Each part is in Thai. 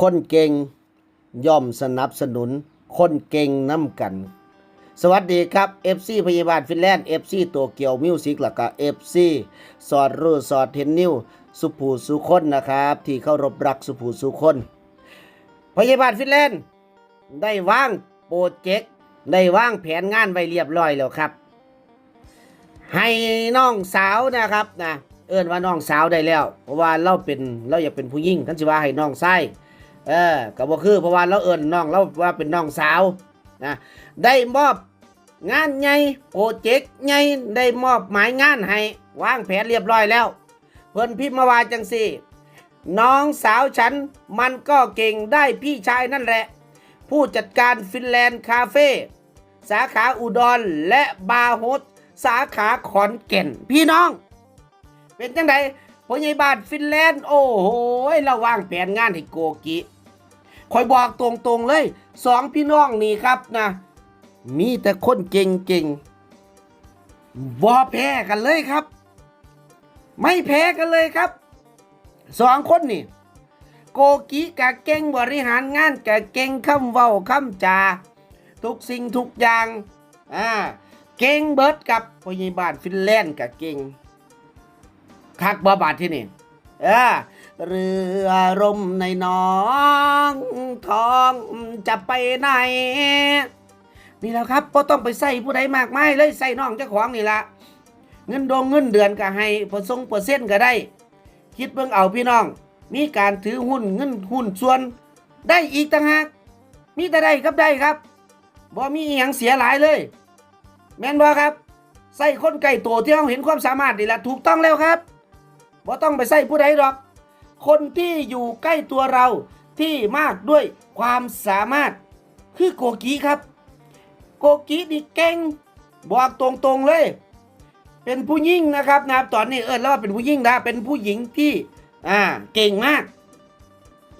คนเก่งย่อมสนับสนุนคนเก่งน้ำกัน สวัสดีครับ FC พยาบาลฟินแลนด์ FC ตัวเกียวมิวสิกแล้วก็ FC สอดรูสอดเทนนิวสุภูสุคนนะครับ ที่เคารพรักสุภูสุคน พยาบาลฟินแลนด์ได้ว่างโปรเจกต์ได้ว่างแผนงานไว้เรียบร้อยแล้วครับ ให้น้องสาวนะครับนะเอิ้นว่าน้องสาวได้แล้ว เพราะว่าเราเป็นเราอยากเป็นผู้หญิงกันสิว่าให้น้องชาย เออก็บ่คือเพราะว่าเราเอิ้นน้องเราว่าเป็นน้องสาวนะได้มอบงานใหญ่โปรเจกต์ใหญ่ได้มอบหมายงานให้วางแผนเรียบร้อยแล้ว เพิ่นพิมพ์มาว่าจังสี่ น้องสาวฉันมันก็เก่งได้พี่ชายนั่นแหละ ผู้จัดการฟินแลนด์คาเฟ่สาขาอุดรและบาร์โฮสสาขาขอนแก่น พี่น้อง เป็นจังไดพยาบาลฟินแลนด์ โอ้โหเราวางแผนงานให้โกกิ คอยบอกตรงๆเลยสองพี่น้องนี่ครับนะ มีแต่คนเก่งๆบ่แพ้กันเลยครับ ไม่แพ้กันเลยครับสองคนนี่โกกิกะเก่งบริหารงานกะเก่งคำเว้าคำจา ทุกสิ่งทุกอย่างอ่าเก่งเบิร์ดกับพยาบาลฟินแลนด์กะเก่งคักบาบาดที่นี่เออ เรือรมในน้องทองจะไปไหน นี่แหล้วครับก็ต้องไปใส่ผู้ใดมากมายเลยใส่น้องเจ้าของนี่ละเงินดงเงินเดือนก็ให้ผสงเปอร์เซ็นต์ก็ได้ คิดเบิ่งเอาพี่น้อง มีการถือหุ้นเงินหุ้นส่วนได้อีกต่างหากมีแต่ได้ครับได้ครับบ่มีอหยังเสียหลายเลย แม่นบ่ครับ ใส่คนไก่ตัวที่เราเห็นความสามารถนี่แหละถูกต้องแล้วครับบ่ต้องไปใส่ผู้ใดหรอก คนที่อยู่ใกล้ตัวเราที่มากด้วยความสามารถ คือโกกีครับ โกกีนี่เก่งบอกตรงๆเลย เป็นผู้หญิงนะครับนะตอนนี้เอิญแล้วว่าเป็นผู้หญิงนะเป็นผู้หญิงที่อ่าเก่งมาก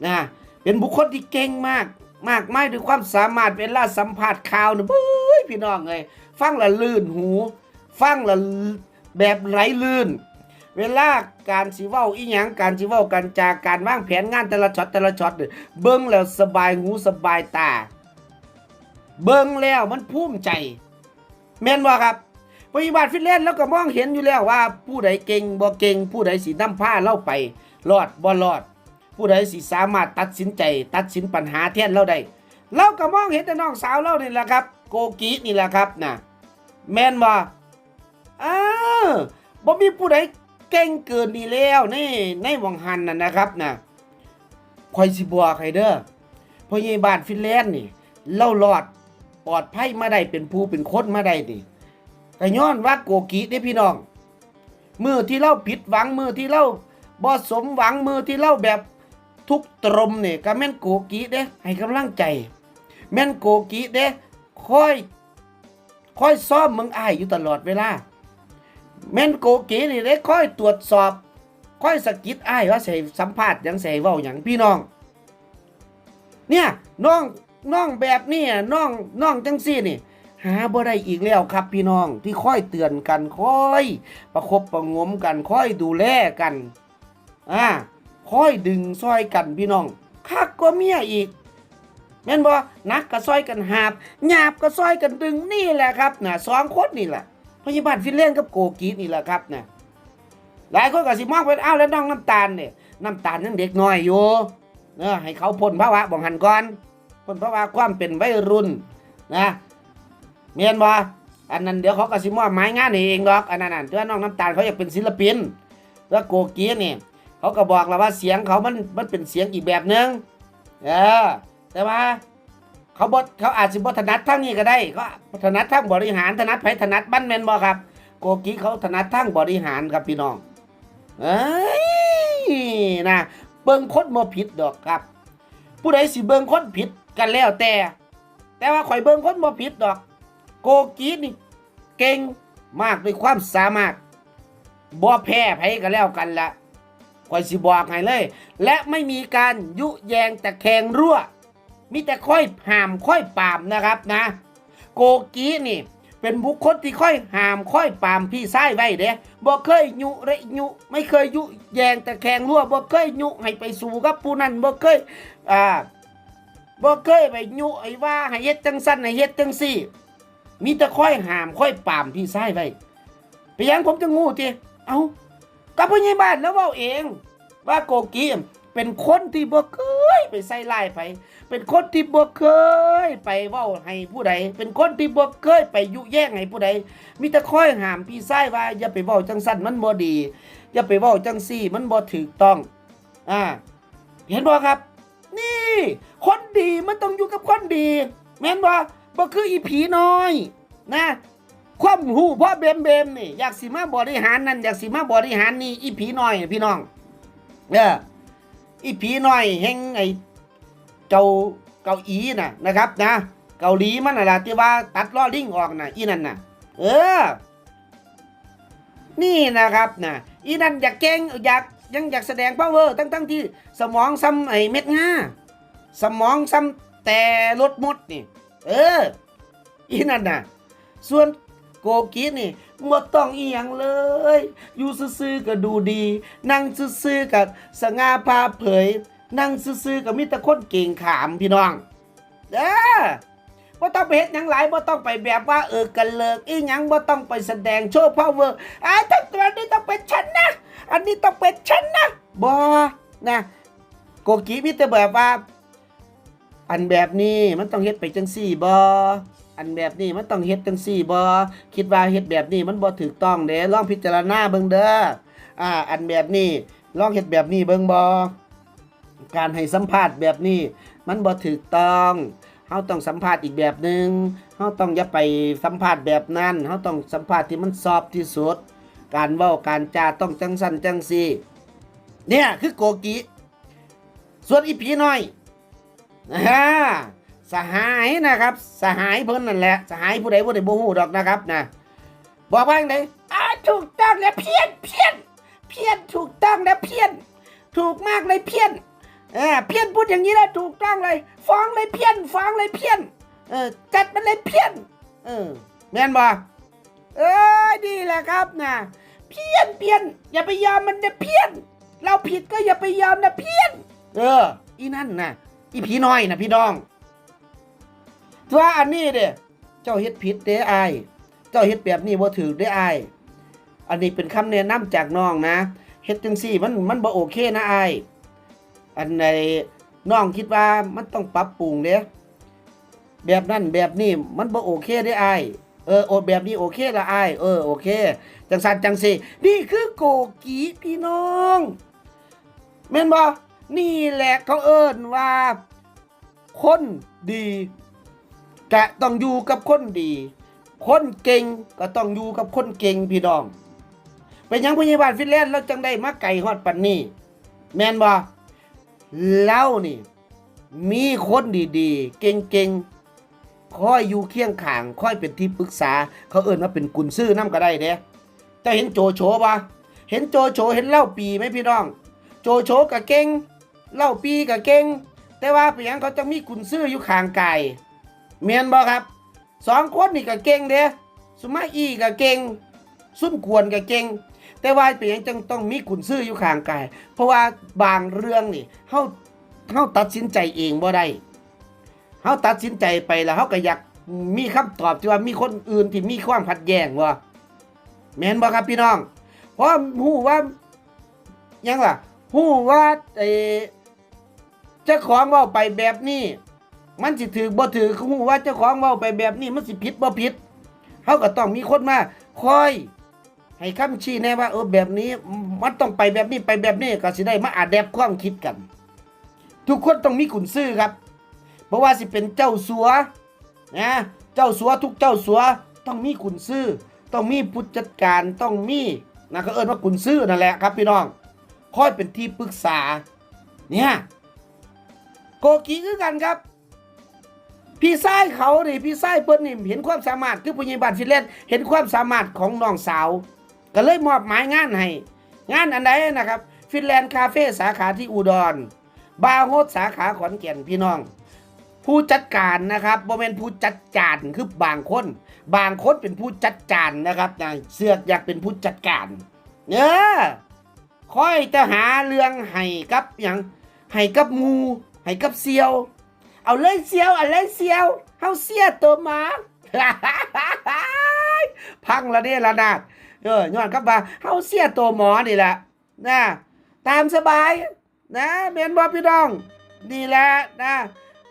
นะเป็นบุคคลที่เก่งมาก มากไม่ด้วยความสามารถเวลาสัมผัสข่าวนะเฮ้ยพี่น้องเลยฟังละลื่นหู ฟังละแบบไร้ลื่น เวลาการสิเว้าอีหยังการสิเว้ากันจากการวางแผนงานแต่ละช็อตแต่ละช็อตเบิ่งแล้วสบายหูสบายตา เบิ่งแล้วมันภูมิใจ แม่นบ่ครับปฏิบัติฟินแลนแล้วก็มองเห็นอยู่แล้วว่า ผู้ใดเก่งบ่เก่ง ผู้ใดสินำพาเราไปรอดบ่รอด ผู้ใดสิสามารถตัดสินใจ ตัดสินปัญหาแทนเราได้เราก็มองเห็นแต่น้องสาวเรานี่แหละครับ โกกินี่แหละครับนะแม่นบ่อ้าวบ่มีผู้ใด เก่งเกินนี่แล้วในในวังหันน่ะนะครับนะคอยสิบอกให้เด้อพยาบาลฟินแลนด์นี่ เล่ารอดปลอดภัยมาได้เป็นผู้เป็นคนมาได้ดิแต่ย้อนว่าโกกิเด้พี่น้อง มือที่เล่าผิดหวังมือที่เล่าบ่สมหวังมือที่เล่าแบบทุกตรมเนี่ยก็แม่นโกกิเด้ให้กำลังใจ แม่นโกกิเด้คอยคอยซ้อมมึงอายอยู่ตลอดเวลา แม่นโกเกินี่เด้ค่อยตรวจสอบ ค่อยสกิดไอ้ว่าใส่สัมภาษณ์ยังใส่เว้าหยังพี่น้อง เนี่ยน้องน้องแบบนี้น้องน้องจังซี่นี่ หาบ่ได้อีกแล้วครับพี่น้องที่ค่อยเตือนกันค่อย ประคบประงมกันค่อยดูแลกันอ่าค่อยดึงซอยกันพี่น้องคักก็เมียอีกแม่นบ่นักก็ซอยกันหาบหยาบก็ซอยกันดึงนี่แหละครับน่ะสองคนนี่แหละ พยาบาลฟินแลนด์กับโกกีนี่แหละครับน่ะหลายคนก็สิมองไปอ้าวแล้วน้องน้ำตาลเนี่ยน้ำตาลยังเด็กน้อยอยู่เออให้เขาพ้นภาวะบ่งหันก่อนพ้นภาวะความเป็นวัยรุ่นนะเมียนบ่อันนั้นเดี๋ยวเขาก็สิมอบหมายงานเองดอกอันนั้นน่ะตัวน้องน้ำตาลเขาอยากเป็นศิลปินแล้วโกกีนี่เขาก็บอกแล้วว่าเสียงเขามันมันเป็นเสียงอีกแบบนึงเออแต่ว่า เขาบดเขาอาจสิบถนัดทั้งนี้ก็ได้เขาถนัดทั้งบริหารถนัดไผถนัดบ้านแมนบ่ครับ โกกี้เขาถนัดทั้งบริหารครับพี่น้องเอ้ยนะเบิ่งคนบ่ผิดดอกครับ ผู้ใดสิเบิ่งคนผิดกันแล้วแต่ แต่ว่าข่อยเบิ่งคนบ่ผิดดอก โกกี้นี่เก่งมากด้วยความสามารถบ่แพ้ไผกันแล้วกันละคอยสิบอกให้เลย และไม่มีการยุแยงแต่แข่งรั่ว มีแต่ค่อยหามค่อยปามนะครับนะ โกกี้นี่เป็นบุคคลที่ค่อยห้ามค่อยปามพี่ชายไว้เด้บ่เคยยุเรยุไม่เคยยุแยงแต่แข่งรั่วบ่เคยยุให้ไปสู่กับผู้นั้นบ่เคยอ่าบ่เคยไปยุไอ้ว่าให้เฮ็ดจังซั่นให้เฮ็ดจังซี่ มีแต่ค่อยห้ามค่อยปามพี่ชายไว้ไปยังผมจะงูติเอ้ากับผู้ใหญ่บ้านแล้วเว้าเอง ว่าโกกี้ เป็นคนที่บ่เคยไปใส่ลายไป เป็นคนที่บ่เคยไปเว้าให้ผู้ใด เป็นคนที่บ่เคยไปยุแย่งให้ผู้ใด มีแต่คอยห้ามพี่ชายว่า อย่าไปเว้าจังสั่นมันบ่ดี อย่าไปเว้าจังซี่ มันบ่ถูกต้อง อ่า เห็นบ่ครับ นี่ คนดีมันต้องอยู่กับคนดี แม่นบ่บ่คืออีผีน้อย นะความหูพ่อเบมเบมนี่อยากสิมาบริหารนั่นอยากสิมาบริหารนี่อีผีน้อยพี่น้อง เออ อีผีน้อยแห่งไอ้เจ้าเกาอีน่ะนะครับนะ เกาหลีมันน่ะล่ะที่ว่าตัดล้อลิงออกน่ะอีนั่นน่ะ เออ นี่นะครับนะอีนั่นอยากเก่งอยากยังอยากแสดงพาวเวอร์ทั้งทั้งๆที่สมองซ้ำไอ้เม็ดงาสมองซ้ำแต่รถมดนี่ เออ อีนั่นน่ะ ส่วน กกีนี่บ่ต้องอีหยังเลย อยู่ซื่อๆก็ดูดี นั่งซื่อๆกับสง่าพาเผย นั่งซื่อๆกับมีแต่คนเก่งขามพี่น้องเด้อบ่ต้องไปเฮ็ดหยังหลายบ่ต้องไปแบบว่าเออกันเลิกอีหยังบ่ต้องไปแสดงโชว์พาวเวอร์อ่าทั้งตัวนี้ต้องเป็นฉันนะ อันนี้ต้องเป็นฉันนะบ่นะโกกีมีแต่แบบว่า อันแบบนี้มันต้องเฮ็ดไปจังซี่บ่ อันแบบนี้มันต้องเฮ็ดจังซี่บ่คิดว่าเฮ็ดแบบนี้มันบ่ถูกต้องเด้ลองพิจารณาเบิ่งเด้ออ่า อันแบบนี้ลองเฮ็ดแบบนี้เบิ่งบ่การให้สัมภาษณ์แบบนี้มันบ่ถูกต้องเฮาต้องสัมภาษณ์อีกแบบหนึ่งเฮาต้องอย่าไปสัมภาษณ์แบบนั้นเฮาต้องสัมภาษณ์ที่มันซอฟต์ที่สุด การเว้าการจาต้องจังสั่นจังซี่ เนี่ยคือโกกิส่วนอีผีน้อยอ่า สหายนะครับ สหายเพิ่นนั่นแหละ สหายผู้ใดผู้ใดบ่ฮู้ดอกนะครับนะบอกว่าอย่างไรอ่าถูกต้องแล้วเพี้ยนเพี้ยนเพี้ยนถูกต้องแล้วเพี้ยน ถูกมากเลยเพี้ยนเออเพี้ยนพูดอย่างนี้แล้วถูกต้องเลย ฟ้องเลยเพี้ยน ฟ้องเลยเพี้ยน เออจัดมันเลยเพี้ยน เออแม่นบ่เออดีแหละครับนะเพี้ยนเพี้ยน อย่าไปยอมมันนะเพี้ยน เราผิดก็อย่าไปยอมนะเพี้ยน เออ อีนั่นนะอีผีน้อยนะพี่น้อง ว่าอันนี้เด้เจ้าเฮ็ดผิดเด้อายเจ้าเฮ็ดแบบนี้บ่ถูกเด้ออายอันนี้เป็นคำแนะนำจากน้องนะเฮ็ดจังซี่มันมันบ่โอเคนะอายอันในน้องคิดว่ามันต้องปรับปรุงเด้แบบนั้นแบบนี้มันบ่โอเคเด้ออายเออโอแบบนี้โอเคละอายเออโอเค จังสันจังสีนี่คือโกกีพี่น้องแม่นบ่นี่แหละเขาเอิ้นว่า คนดี กะต้องอยู่กับคนดี คนเก่งก็ต้องอยู่กับคนเก่งพี่น้องเป็นยังพยาบาลฟินแลนด์เราจังได้มาไก่ฮอดปันนี้แมนบ่เล่านี่ มีคนดีๆ เก่งๆคอยอยู่เคียงข้างคอยเป็นที่ปรึกษา เขาเอิ้นว่าเป็นกุนซื่อน้ำก็ได้เด้จะเห็นโจโฉปะเห็นโจโฉเห็นเล่าปีไหมพี่น้อง โจโฉกับเก่งเล่าปีกับเก่งแต่ว่าเป็นหยังเขาจะมีกุนซื่ออยู่ข้างกาย เมียนบ่ครับสองคนนี่ก็เก่งเด้สุมาอีก็เก่งซุ่มกวนก็เก่งแต่ว่าเป็นยังจังต้องมีกุนซื่ออยู่ข้างกาย เพราะว่าบางเรื่องนี่เฮาเฮาตัดสินใจเองบ่ได้เฮาตัดสินใจไปแล้วเฮาก็อยากมีคำตอบที่ว่ามีคนอื่นที่มีความขัดแย้งว่แม่นบ่ครับพี่น้อง เพราะฮู้ว่ายังล่ะฮู้ว่าไอ้เจ้าของเว้าไปแบบนี้ มันสิถือบ่ถือฮู้ว่าเจ้าของเว้าไปแบบนี้มันสิผิดบ่ผิดเฮาก็ต้องมีคนมาคอย ให้คำชี้แนะว่าเออแบบนี้มันต้องไปแบบนี้ไปแบบนี้ก็สิได้มาอาแดปความคิดกัน ทุกคนต้องมีขุนซื่อครับเพราะว่าสิเป็นเจ้าสัวนะเจ้าสัวทุกเจ้าสัวต้องมีขุนซื่อต้องมีผู้จัดการต้องมีนะก็เอิ้นว่าขุนซื่อนั่นแหละครับพี่น้องคอยเป็นที่ปรึกษาเนี่ยโกกีคือกันครับ พี่ชายเขานี่พี่ชายเพิ่นนี่เห็นความสามารถคือผู้ใหญ่บ้านฟินแลนด์เห็นความสามารถของน้องสาว ก็เลยมอบหมายงานให้งานอันใดนะครับฟินแลนด์คาเฟ่สาขาที่อุดร บาร์โฮสสาขาขอนแก่นพี่น้อง ผู้จัดการนะครับบ่แม่นผู้จัดจานคือบางคน บางคนเป็นผู้จัดการนะครับนะเสือกอยากเป็นผู้จัดการเนอคอยจะหาเรื่องให้กับอย่างให้กับหมูให้กับเซียว เอาเลยเซียวเอาเลยเซียวเฮาเสียตัวหมาพังละเด้ละนาดเออย้อนกลับมาเฮาเสียตัวหมอนี่แหละนะตามสบาย นะเมนบอพี่น้องนี่แหละนะ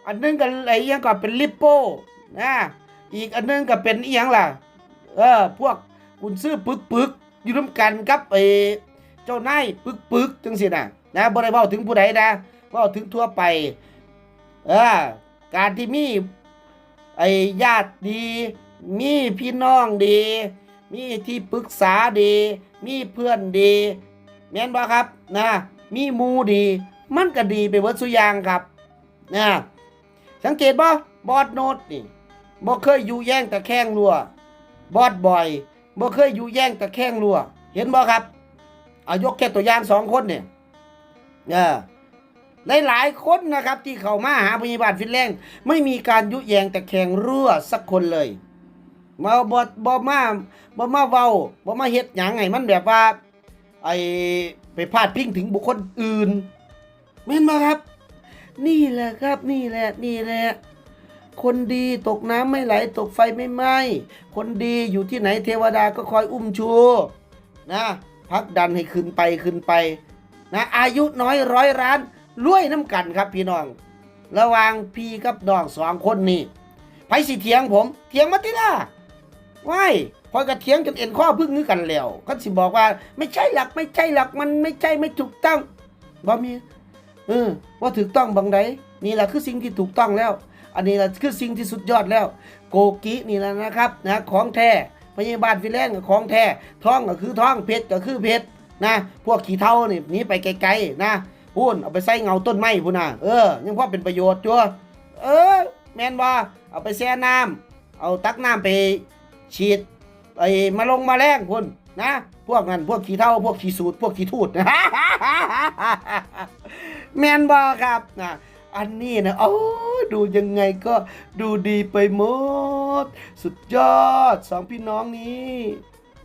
อันหนึงก็ไอ้อิหยังก็เป็นลิปโป้นะอีกอันหนึงก็เป็นอีหยังล่ะ เออ พวกคุณซื้อปึกปึกๆอยู่ร่วมกันกับไอ้เจ้านายปึกปึกๆจังสินะนะบ่ได้เว้าถึงผู้ใดนะเว้าถึงทั่วไป เออการที่มีไอ้ญาติดี มีพี่น้องดี มีที่ปรึกษาดี มีเพื่อนดีแม่นบ่ครับนะมีมูดี มันก็ดีไปเบิดสุยางครับนะสังเกตบ่บอดโนดนี่บ่เคยอยู่แย่งตะแคงรัวบอดบ่อยบ่เคยอยู่แย่งตะแคงรัวเห็นบ่ครับเอายกแค่ตัวอย่างสองคนเนี่ยเออหลาย หลายๆคนนะครับที่เข้ามาหาพยาบาลฟินแลนด์ไม่มีการยุแยงแตะแคงรั่วสักคนเลยมาบ่บ่มาบ่มาเว้าบ่มาเฮ็ดหยังให้มันแบบว่าไอไปพาดพิงถึงบุคคลอื่นแม่นมาครับ นี่แหละครับนี่แหละนี่แหละคนดีตกน้ำไม่ไหลตกไฟไม่ไหม้คนดีอยู่ที่ไหนเทวดาก็คอยอุ้มชูนะพักดันให้ขึ้นไปขึ้นไปนะอายุน้อยร้อยล้าน รวยน้ำกันครับพี่น้อง ระว่างพี่กับน้องสองคนนี่ไผสิเถียงผมเถียงมาติล่ะว้ายพอยกระเถียงจนเอ็นข้อพึ่งนึกกันแล้วก็สิบอกว่า ไม่ใช่หลักไม่ใช่หลักมันไม่ใช่ไม่ถูกต้องบ่มีเออว่าถูกต้องบางใดนี่แหละคือสิ่งที่ถูกต้องแล้ว อันนี้แหละคือสิ่งที่สุดยอดแล้ว โกกินี่แหละนะครับนะของแท้พยาบาลฟิแลนซ์ก็ของแท้ท้องก็คือท้องเพชรก็คือเพชรนะ พวกขี้เท่านี่หนีไปไกลๆนะ พูนเอาไปใส่เงาต้นไม้พูนน่ะเออยังพอเป็นประโยชน์จัวเออ แม่นบ่าเอาไปแช่น้ำเอาตักน้ำไปฉีดไอ้มาลงมาแรงพุ่นนะ พวกนั้นพวกขี้เท่าพวกขี้สูตรพวกขี้ทูดแมนบ่ครับนะอันนี้นะโอ้ดูยังไงก็ดูดีไปหมด สุดยอดสองพี่น้องนี้